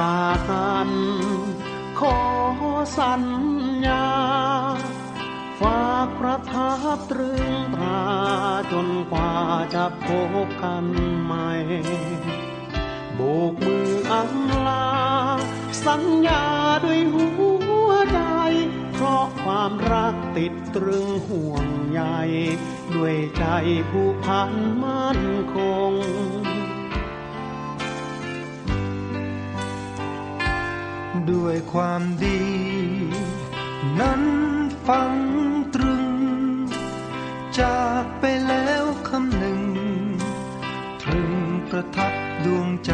จากกัน ขอสัญญา ฝากประทับตรึงตราจนกว่าจะพบกันใหม่ โบกมืออำลา สัญญาด้วยหัวใจ เพราะความรักติดตรึงห่วงใย ด้วยใจผู้พันมั่นคง ด้วยความดี นั้นฟังตรึง จากไปแล้วคำหนึ่ง ตรึงประทับดวงใจ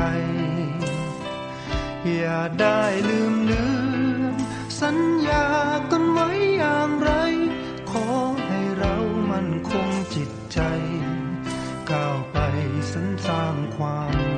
อย่าได้ลืมเลือนสัญญากันไว้อย่างไร ขอให้เรามันคงจิตใจ ก้าวไปสรรสร้างความ